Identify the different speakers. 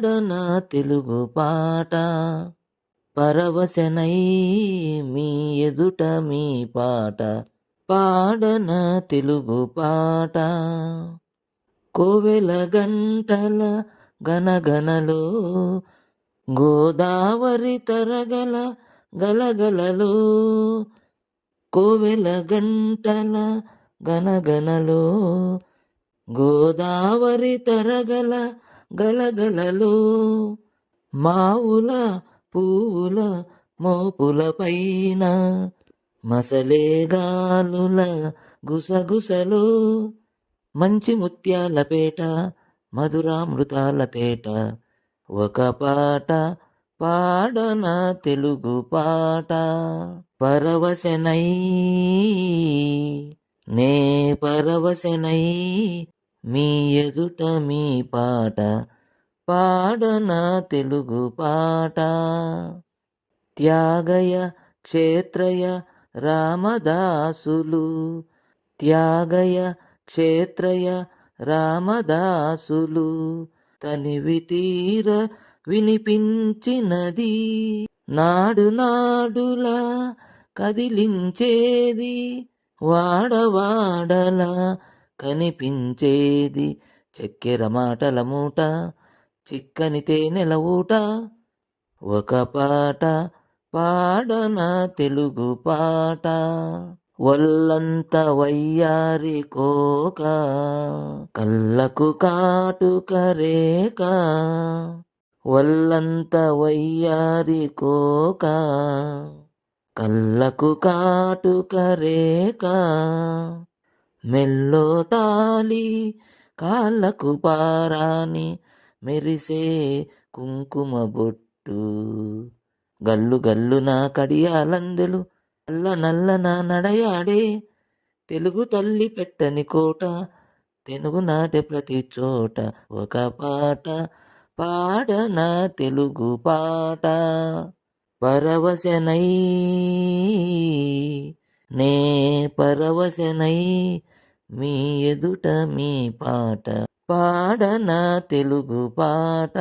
Speaker 1: పాడన తెలుగు పాట. పరవశనై మీ ఎదుట మీ పాట. పాడన తెలుగు పాట. కోవెల గంటల గనగనలో గోదావరి తరగల గలగలలో కోవెల గంటల గనగనలో గోదావరి తరగల గలగలలో మావుల పూల మోపుల పైన మసలేగాలుల గుసగుసలో మంచి ముత్యాల పేట మధురామృతాల తేట. ఒక పాట పాడన తెలుగు పాట పరవశనై నే పరవశనై మీ ఎదుట మీ పాట పాడన తెలుగు పాట. త్యాగయ క్షేత్రయ రామదాసులు త్యాగయ క్షేత్రయ రామదాసులు తనివి తీర వినిపించినది నాడు నాడులా కదిలించేది వాడవాడలా కనిపించేది చక్కెర మాటల మూట చిక్కని తేనెల ఊట. ఒక పాట పాడన తెలుగు పాట? వల్లంత వయ్యారి కోక కళ్ళకు కాటుక రేక. వల్లంత వయ్యారి కోక కళ్ళకు కాటుక రేక. మెల్లో తాలి కాళ్ళకు పారాని మెరిసే కుంకుమ బొట్టు. గల్లు గల్లు నా కడియాలందెలు నల్ల నల్ల నా నడయాడే తెలుగు తల్లి పెట్టని కోట తెలుగు నాటే ప్రతి చోట ఒక పాట పాడన తెలుగు పాట. పరవశనై నే పరవశనై మీ ఎదుట మీ పాట. పాడన తెలుగు పాట.